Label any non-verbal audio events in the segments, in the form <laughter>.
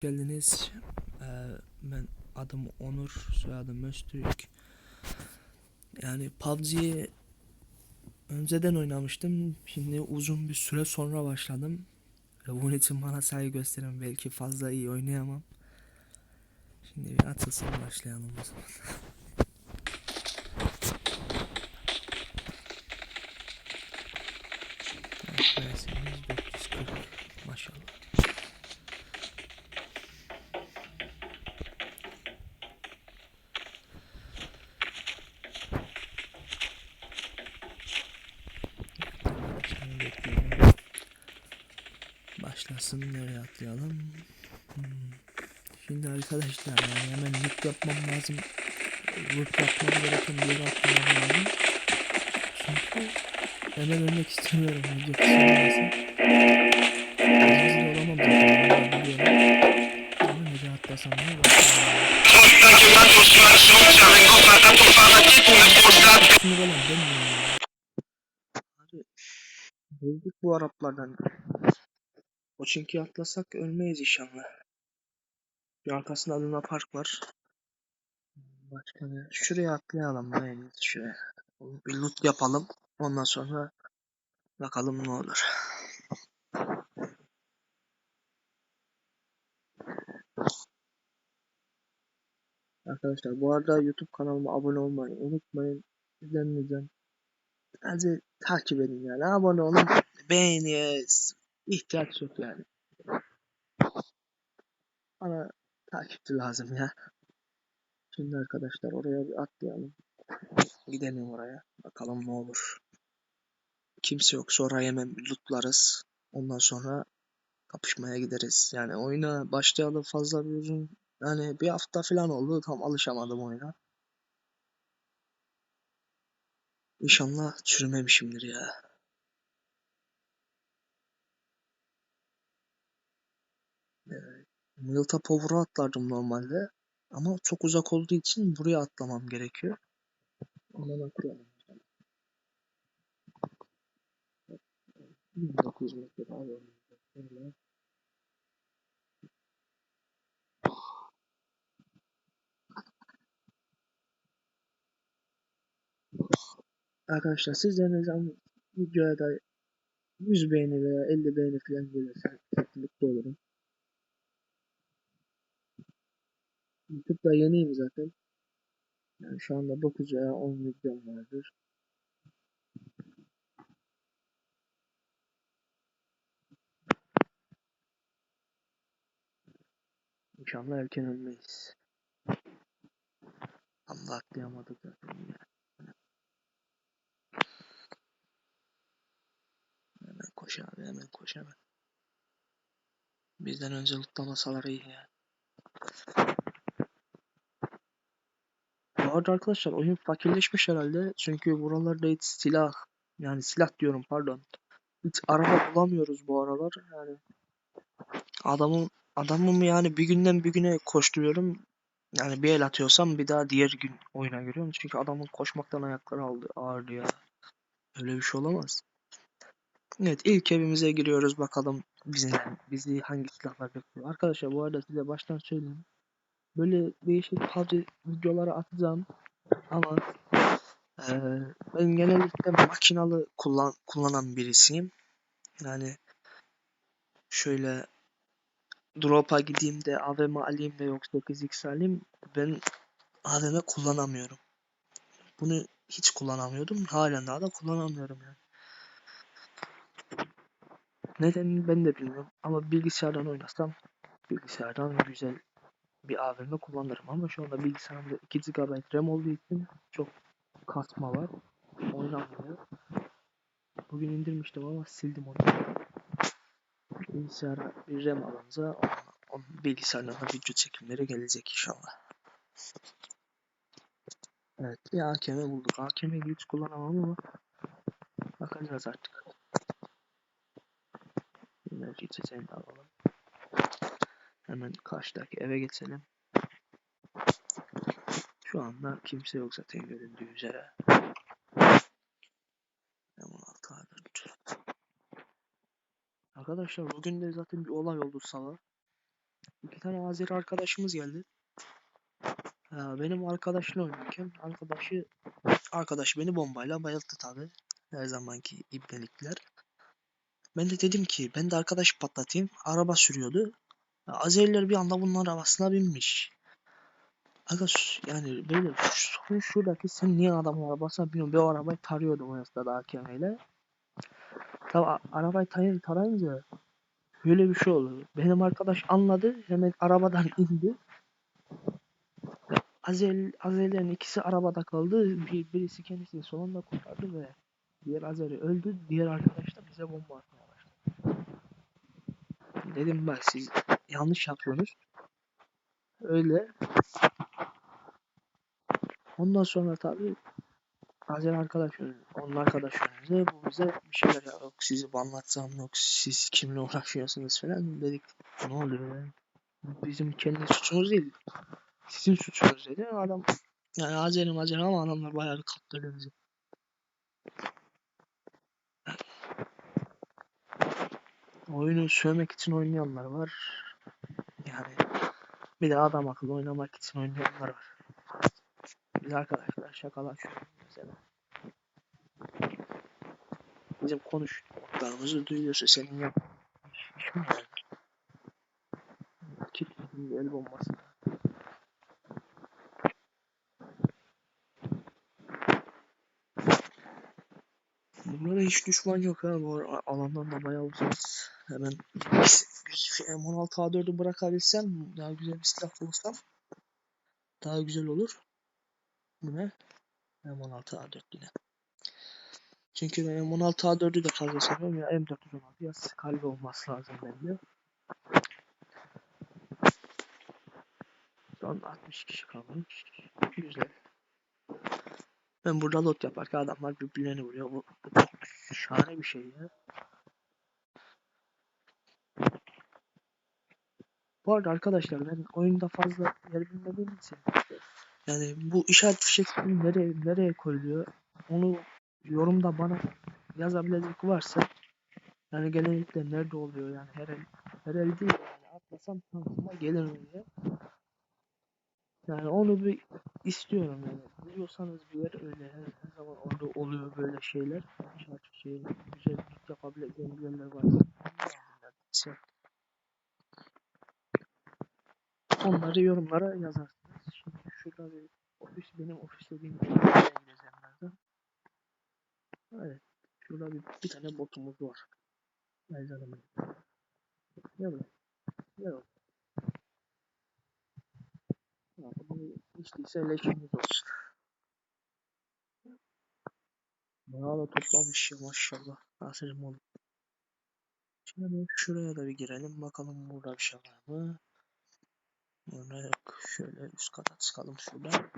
geldiniz. Ee, ben adım Onur, soyadım Öztürk. Yani PUBG'yi önceden oynamıştım. Şimdi uzun bir süre sonra başladım. Ve bunun için bana saygı gösterin. Belki fazla iyi oynayamam. Şimdi bir atılsın başlayalım o zaman. Evet, versiyonumuz 440. Maşallah. Şimdi bekleyelim. Başlasın nereye atlayalım? Hmm. Şimdi arkadaşlar hemen loot yapmam lazım. Loot yapmam gereken bir yere atlamam lazım. Çünkü hemen ölmek istemiyorum. Video olmasın. Rezil olamam atlasam ne. Sinir olan bu Araplardan. O çünkü atlasak ölmeyiz inşallah. Bir arkasında Luna Park var. Başka ne? Şuraya atlayalım en iyisi şuraya. Bir loot yapalım. Ondan sonra bakalım ne olur. Arkadaşlar bu arada YouTube kanalıma abone olmayı unutmayın. İzlemeyeceğim. Sadece takip edin yani. Abone olun. Beğeniye ihtiyaç yok yani. Bana takipçi lazım ya. Şimdi arkadaşlar oraya bir atlayalım. Gidelim oraya. Bakalım ne olur. Kimse yok. Sonra hemen lootlarız. Ondan sonra kapışmaya gideriz. Yani oyuna başlayalı fazla bir uzun yani bir hafta falan oldu. Tam alışamadım oyuna. İnşallah çürümemişimdir ya. Evet. Milta Power'a atlardım normalde. Ama çok uzak olduğu için buraya atlamam gerekiyor. Ondan atlayalım. 1900 metre daha. Şöyle. Arkadaşlar sizlerin videoya da 100 beğeni veya 50 beğeni falan gelirse çok mutlu olurum. YouTube'da yeniyim zaten. Yani şu anda 9 veya 10 videom vardır. İnşallah erken ölmeyiz. Allah atlayamadık zaten ya. Hemen koş abi hemen koş hemen. Bizden önce lootlamasalar iyi ya. Bu arkadaşlar oyun fakirleşmiş herhalde. Çünkü buralarda hiç silah yani silah diyorum pardon. Hiç araba bulamıyoruz bu aralar yani. Adamın adamım yani bir günden bir güne koşturuyorum. Yani bir el atıyorsam bir daha diğer gün oyuna giriyorum. Çünkü adamın koşmaktan ayakları aldı ağrıdı ya. Öyle bir şey olamaz. Evet ilk evimize giriyoruz bakalım bizi, bizi hangi silahlar bekliyor. Arkadaşlar bu arada size baştan söyleyeyim. Böyle değişik PUBG videoları atacağım ama eee, ben genellikle makinalı kullan kullanan birisiyim. Yani şöyle drop'a gideyim de AVM alayım da yoksa 8x alayım ben AVM kullanamıyorum. Bunu hiç kullanamıyordum. Halen daha da kullanamıyorum yani. Nedenini ben de bilmiyorum ama bilgisayardan oynasam bilgisayardan güzel bir AVM kullanırım ama şu anda bilgisayarımda 2 GB RAM olduğu için çok kasma var. Oynanmıyor. Bugün indirmiştim ama sildim onu. Bilgisayara bir RAM alınca da video çekimleri gelecek inşallah. Evet bir AKM bulduk. AKM'yi hiç kullanamam ama bakacağız artık. Enerji içeceğini de alalım. Hemen karşıdaki eve geçelim. Şu anda kimse yok zaten göründüğü üzere. M16 A4. Arkadaşlar bugün de zaten bir olay oldu sabah. İki tane Azeri arkadaşımız geldi. Ya benim arkadaşla oynarken arkadaşı arkadaş beni bombayla bayılttı tabi. Her zamanki ibnelikler. Ben de dedim ki ben de arkadaş patlatayım. Araba sürüyordu. Azeriler bir anda bunun arabasına binmiş. Aga yani böyle şu, şuradaki sen niye adamın arabasına biniyorsun? Ben o arabayı tarıyordum o esnada AKM'yle. Tabi a- arabayı tarayınca, tarayınca böyle bir şey oldu. Benim arkadaş anladı. Hemen arabadan <laughs> indi. Azel, Azerlerin ikisi arabada kaldı. Bir, birisi kendisini sonunda kurtardı ve diğer Azeri öldü. Diğer arkadaş da bize bomba atmaya başladı. Dedim bak siz yanlış yapıyorsunuz. Öyle. Ondan sonra tabii Azer arkadaş. Onun arkadaş öldü. Bu bize bir şeyler yok sizi banlatsam yok siz kimle uğraşıyorsunuz falan dedik. Ne oluyor ya? Bizim kendi suçumuz değil. Sizin suçunuz dedi. Adam yani Azer'im Azer'im ama adamlar bayağı bir kaptırdı bizi. Oyunu sövmek için oynayanlar var. Yani bir de adam akıllı oynamak için oynayanlar var. Biz arkadaşlar şakalaşıyoruz mesela. Bizim konuştuklarımızı duyuyorsa senin yap. Mi yani? El bombası. Bunlara hiç düşman yok ha. Bu alandan da bayağı uzağız. Hemen şu M16 A4'ü bırakabilsem daha güzel bir silah bulsam daha güzel olur. Bu ne? M16 A4 yine. Çünkü ben M16 A4'ü de fazla sevmiyorum ya M416 ya kalbi olması lazım bende. Son 60 kişi kalmış. Güzel. Ben burada lot yaparken adamlar birbirlerini vuruyor. Bu, bu çok şahane bir şey ya. Bu arada arkadaşlar ben oyunda fazla yer bilmediğim için yani bu işaret fişekleri nereye nereye koyuluyor onu yorumda bana yazabilecek varsa yani genellikle nerede oluyor yani her el her el değil yani atlasam şansıma gelir oraya. Yani onu bir istiyorum yani. Biliyorsanız bir yer öyle her, her zaman orada oluyor böyle şeyler. İşaret fişeği güzel yapabileceğim yerler varsa. Şey, Onları yorumlara yazarsınız. Şimdi şurada bir ofis benim ofis dediğim İngilizcelerden. Evet. Şurada bir, bir tane botumuz var. Benim. Gel buraya. Gel oğlum. Ya bunu içtiyse leşimiz olsun. Bayağı da toplamış ya maşallah. Aferin oğlum. Şimdi şuraya da bir girelim. Bakalım burada bir şey var mı? Burada yok. Şöyle üst kata çıkalım şuradan.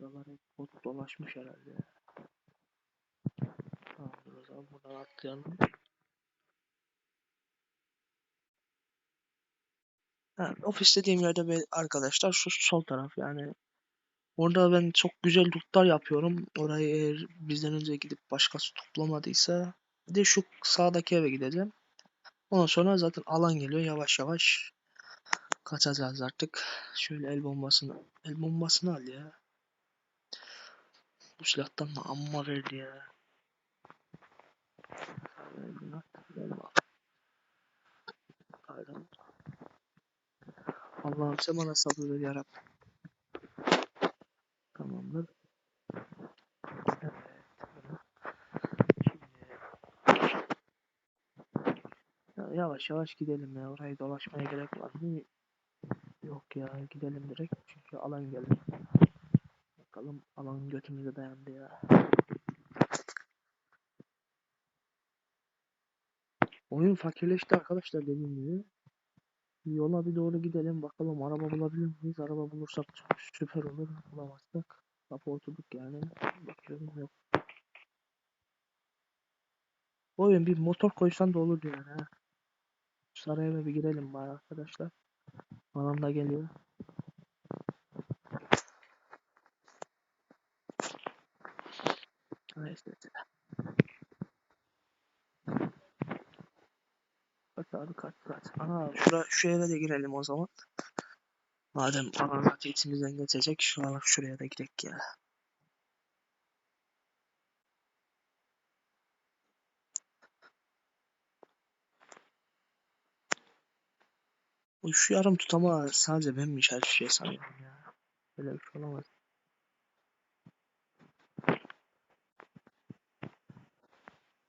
Buralar hep bot dolaşmış herhalde. Tamamdır o zaman buradan atlayalım. Ha, ofis dediğim yerde arkadaşlar şu sol taraf yani. Orada ben çok güzel lootlar yapıyorum. Orayı eğer bizden önce gidip başkası toplamadıysa bir de şu sağdaki eve gideceğim. Ondan sonra zaten alan geliyor yavaş yavaş kaçacağız artık. Şöyle el bombasını el bombasını al ya. Bu silahtan da amma verdi ya. Allah'ım sen bana sabır ver yarabbim. Tamamdır. Evet. Şimdi ya yavaş yavaş gidelim ya. Orayı dolaşmaya gerek var mı? Yok ya gidelim direkt çünkü alan geldi. Bakalım alan götümüze dayandı ya. Oyun fakirleşti arkadaşlar dediğim gibi. Yola bir doğru gidelim bakalım araba bulabilir miyiz? Araba bulursak sü- süper olur. Bulamazsak kapı oturduk yani. Bakıyorum yok. Oyun bir motor koysan da olur yani ha. Sarayeva bir girelim bari arkadaşlar. Alan da geliyor. Neyse. Abi kaç kaç. Ana şura, şu eve de girelim o zaman. Madem zaten içimizden geçecek şu an şuraya da gidelim ya. Bu Şu yarım tutama sadece benmiş her şey sanıyorum ya. Böyle bir şey olamaz.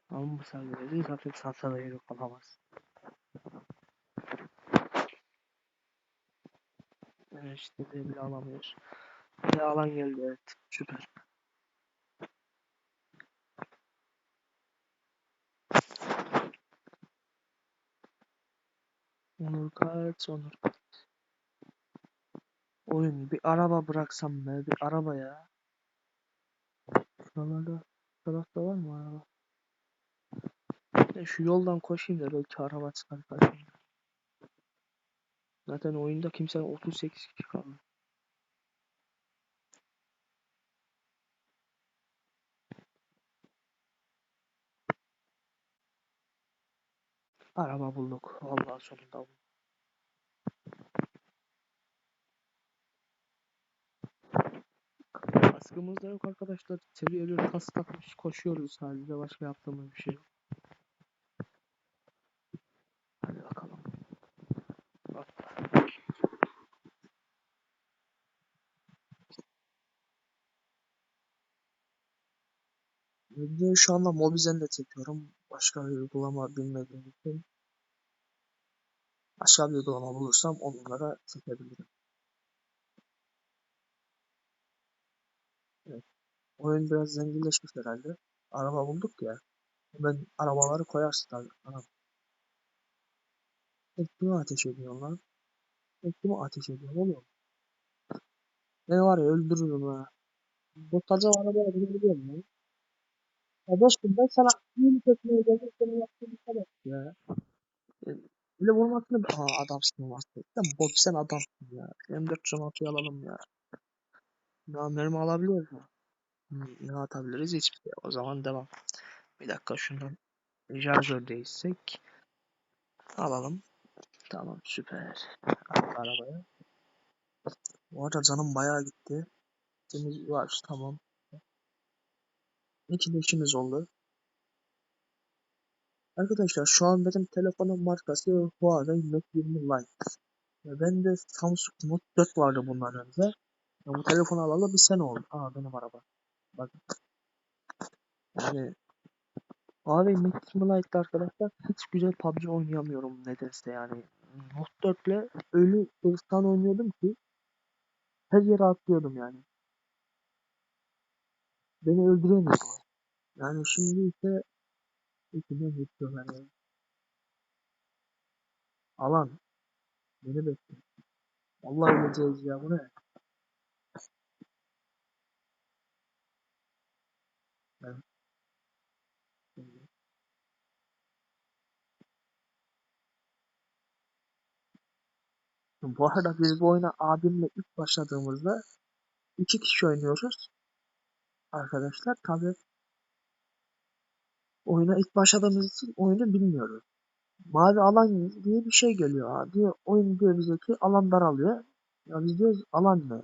Ama bu sadece zaten satsa da yok olamaz. İşte de bile alamıyoruz. Ve alan geldi evet. Süper. Onur kaç, Onur kaç. Oyun bir araba bıraksam be, bir araba ya. Şuralarda, şu tarafta var mı araba? Şu yoldan koşayım da belki araba çıkar karşıma. Zaten oyunda kimse 38 kişi kaldı. Araba bulduk. Vallahi sonunda bulduk. Kaskımız da yok arkadaşlar. Seviye bir kask takmış koşuyoruz sadece. Başka yaptığımız bir şey yok. Hadi bakalım. Bak. Videoyu şu anda Mobizen'de çekiyorum. Başka bir uygulama bilmediğim için. Başka bir uygulama bulursam onlara çekebilirim. Evet. Oyun biraz zenginleşmiş herhalde. Araba bulduk ya. Ben arabaları koyarsın tabii. Anam. Ekmeği ateş ediyor lan. Ekmeği ateş ediyor oğlum. Beni var ya öldürürüm ha. Bu taca arabaya binebiliyorum ya. Ya dostum ben sana iyilik etmeye geldim senin yaptığın işe bak ya. Öyle vurmasını Aa adamsın. Sen Bob sen adamsın ya. M416'yı alalım ya. Ya mermi alabiliyoruz mu? Hmm, ne atabiliriz? Hiçbir şey. O zaman devam. Bir dakika şundan şarjör değişsek. Alalım. Tamam süper. Atla arabaya. Bu arada canım bayağı gitti. Temiz var tamam. İki de işimiz oldu. Arkadaşlar şu an benim telefonun markası Huawei Mate 20 Lite. Ve bende Samsung Note 4 vardı bundan önce. Ya bu telefonu alalı bir sene oldu. Aa benim araba. Bakın. Yani Huawei Mate 20 Lite'da arkadaşlar hiç güzel PUBG oynayamıyorum nedense yani. Note 4 ile öyle hırstan oynuyordum ki her yere atlıyordum yani. Beni öldüremiyordu. Yani şimdi ise içime geçiyorlar yani. Alan. Beni bekle. Vallahi öleceğiz ya bu ne? Bu arada biz bu oyuna abimle ilk başladığımızda iki kişi oynuyoruz. Arkadaşlar tabi oyuna ilk başladığımız için oyunu bilmiyoruz. Mavi alan diye bir şey geliyor abi. Oyun diyor bize ki alan daralıyor. Ya biz diyoruz alan ne?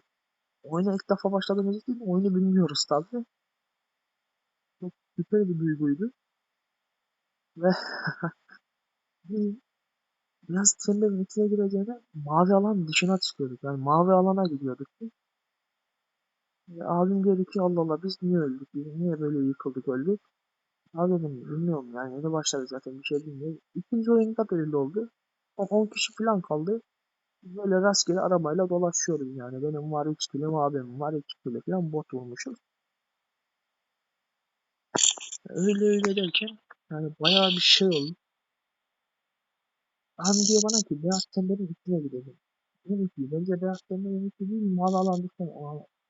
Oyuna ilk defa başladığımız için oyunu bilmiyoruz tabi. Çok süper bir duyguydu. Ve <laughs> biraz çemberin içine gireceğine mavi alan dışına çıkıyorduk. Yani mavi alana gidiyorduk biz. Ya abim dedi ki Allah Allah biz niye öldük? Niye böyle yıkıldık öldük? Abi dedim bilmiyorum yani yeni başladık zaten bir şey bilmiyoruz. İkinci oyunda da öyle oldu. 10 kişi falan kaldı. Böyle rastgele arabayla dolaşıyoruz yani. Benim var 3 kilim abim var 2 kilo falan bot vurmuşuz. Öyle öyle derken yani bayağı bir şey oldu. Abi diyor bana ki beyaz tenlerin üstüne gidelim. Dedim ki bence beyaz tenlerin üstü değil mavi alan dışına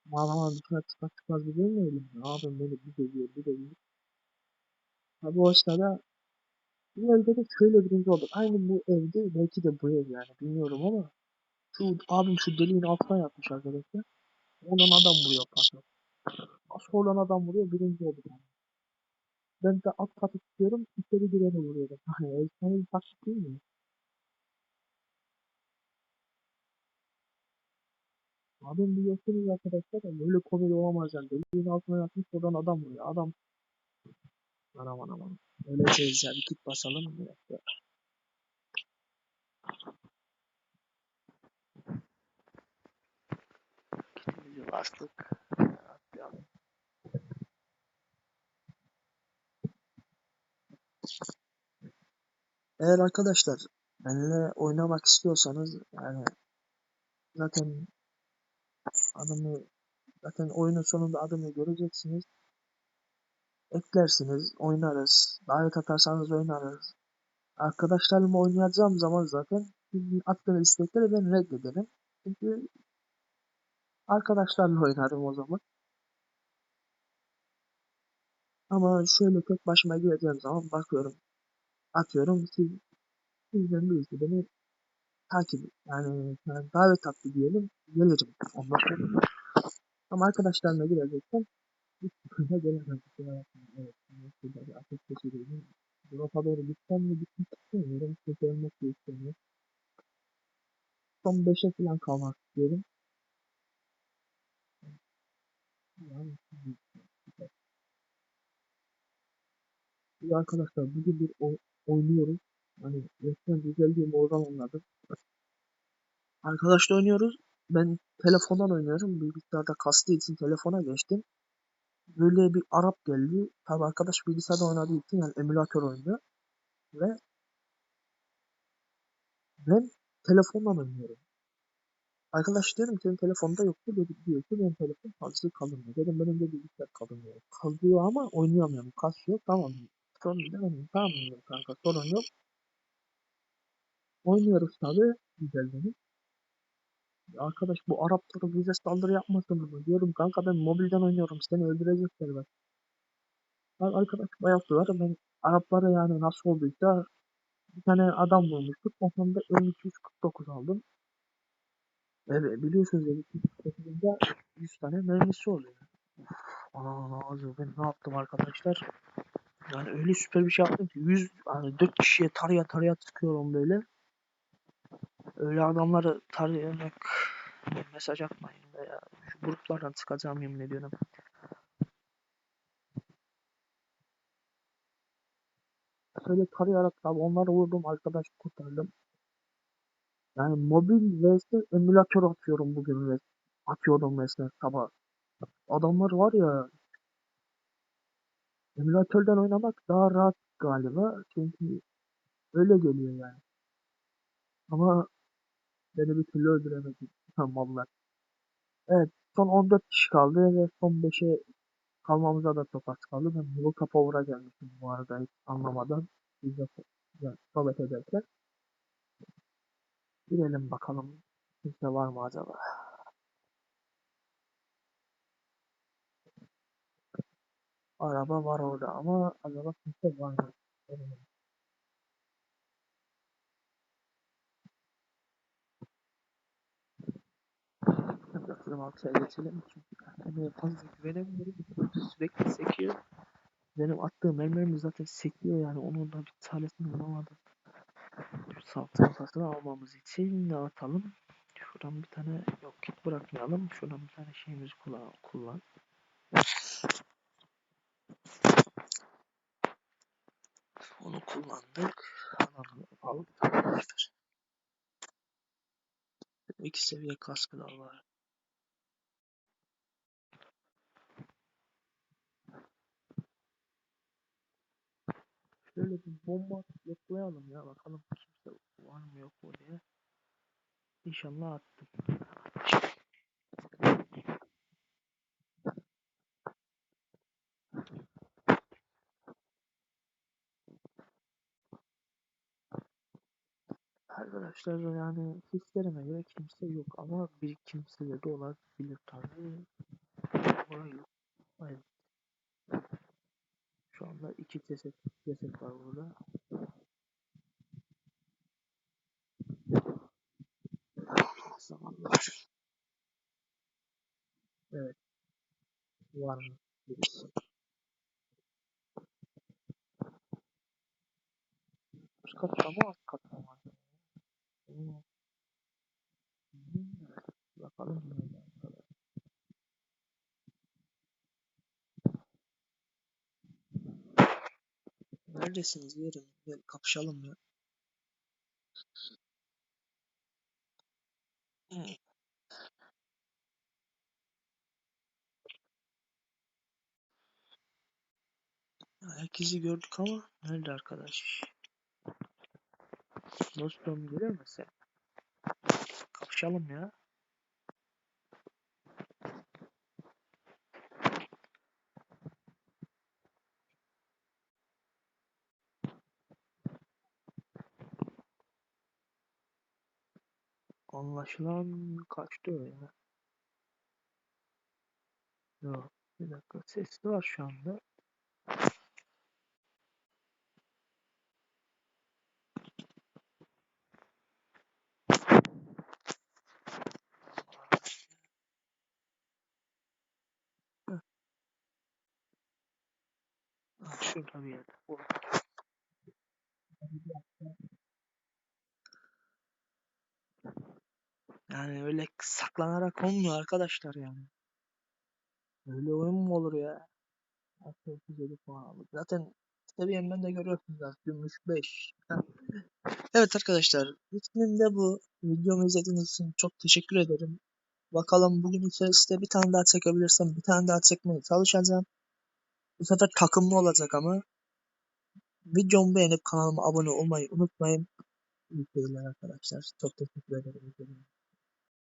mavi alan dışına çıkar çıkmaz bir görmeyelim. Ne yapayım beni bir dövüyor bir dövüyor. Tabi o sırada bu evde de şöyle birinci olduk. Aynı bu evde belki de bu ev yani bilmiyorum ama şu abim şu deliğin altına yatmış arkadaşlar. Oradan adam vuruyor. Nasıl oradan adam vuruyor birinci olduk. Yani. Ben de alt katı tutuyorum. içeri gireni vuruyorum. <laughs> Hani efsane bir taktik değil mi? Abim biliyorsunuz arkadaşlar böyle komedi olamaz yani. Deliğin altına yatmış oradan adam vuruyor. Adam Aman aman aman. Öyle değil ya. Bir kit basalım. Bir dakika. Kitimizi bastık. Atlayalım. Eğer arkadaşlar benimle oynamak istiyorsanız yani zaten adımı zaten oyunun sonunda adımı göreceksiniz. Eklersiniz, oynarız. Davet atarsanız oynarız. Arkadaşlarımla oynayacağım zaman zaten attığınız istekleri ben reddederim. Çünkü arkadaşlarla oynarım o zaman. Ama şöyle tek başıma gireceğim zaman bakıyorum. Atıyorum siz, sizden birisi beni takip yani, yani davet attı diyelim. Gelirim. Ondan. Ama arkadaşlarla gireceksem sıkıntı gelemez. Bakmayın. Evet. Şurada ateş geçireyim. Drop'a doğru gitsem mi gitmek istemiyorum. Çünkü ölmek de istemiyorum. Son 5'e falan kalmak istiyorum. Yani, arkadaşlar bugün bir oy- oynuyoruz. Hani resmen güzel bir oradan anladım. Arkadaşla oynuyoruz. Ben telefondan oynuyorum. Bilgisayarda kastığı için telefona geçtim. Böyle bir Arap geldi. Tabi arkadaş bilgisayarda oynadığı için yani emülatör oynuyor. Ve ben telefondan oynuyorum. Arkadaş diyorum senin telefonda yoktu. Dedi diyor ki benim telefon fazla kalınmıyor. Dedim benim de bilgisayar kalınmıyor. Kalıyor ama oynayamıyorum. Kasıyor tamam. Sorun değil. Tamam diyorum kanka sorun yok. Oynuyoruz tabi. Güzel benim. Arkadaş bu Araplar bize saldırı yapmasın mı? Diyorum kanka ben mobilden oynuyorum. Seni öldürecekler bak. Arkadaş bayattılar. Ben Araplara yani nasıl olduysa bir tane adam vurmuştuk. O sonunda M249 aldım. Evet biliyorsunuz M249'da 100 tane mermisi oluyor. Ana ana ben ne yaptım arkadaşlar? Yani öyle süper bir şey yaptım ki 100 yani 4 kişiye taraya taraya sıkıyorum böyle. Öyle adamları tarayarak mesaj atmayın veya şu gruplardan çıkacağım yemin ediyorum. Öyle tarayarak tabi onları vurdum arkadaş kurtardım. Yani mobil vs emülatör atıyorum bugün ve atıyordum mesela sabah. Adamlar var ya emülatörden oynamak daha rahat galiba. Çünkü öyle geliyor yani. Ama beni bir türlü öldüremedi. Mallar. Evet son 14 kişi kaldı ve son 5'e kalmamıza da çok az kaldı. Ben Mulka Power'a gelmişim bu arada hiç anlamadan. Biz de sohbet ederken. Girelim bakalım. Kimse var mı acaba? Araba var orada ama acaba kimse var mı? Bakalım altıya geçelim. Çünkü kendime fazla güvenemiyorum. Sürekli sekiyor. Benim attığım mermilerimi zaten sekiyor yani. Onun da bir tanesini bulamadım. Salt masasını almamız için ne atalım? Şuradan bir tane yok kit bırakmayalım. Şuradan bir tane şeyimizi kullan. kullan. Onu kullandık. Alalım, arkadaşlar. İki seviye kaskı da var. Şöyle bir bomba atıp yoklayalım ya bakalım kimse var mı yok mu diye. İnşallah attım. Arkadaşlar yani hislerime göre kimse yok ama bir kimse de olabilir tabii. Burayı evet. Şu anda iki ceset, ceset var burada. Zamanlar. Evet. Var mı? Birisi. Üst katta mı alt? Bakalım. Neredesiniz yerim? Gel kapışalım ya. Hmm, Herkesi gördük ama nerede arkadaş? Dostum görüyor musun? Kapışalım ya. Anlaşılan kaçtı o ya. Yok. Bir dakika sesli var şu anda. Ha, şurada bir yerde. Burada. Yani öyle saklanarak olmuyor arkadaşlar yani. Öyle oyun mu olur ya? Aslında 37 puan aldık. Zaten de görüyorsunuz zaten. Gümüş 5. <laughs> Evet arkadaşlar. İsmim de bu. Videomu izlediğiniz için çok teşekkür ederim. Bakalım bugün içerisinde bir tane daha çekebilirsem bir tane daha çekmeye çalışacağım. Bu sefer takımlı olacak ama. Videomu beğenip kanalıma abone olmayı unutmayın. İyi seyirler arkadaşlar. Çok teşekkür ederim.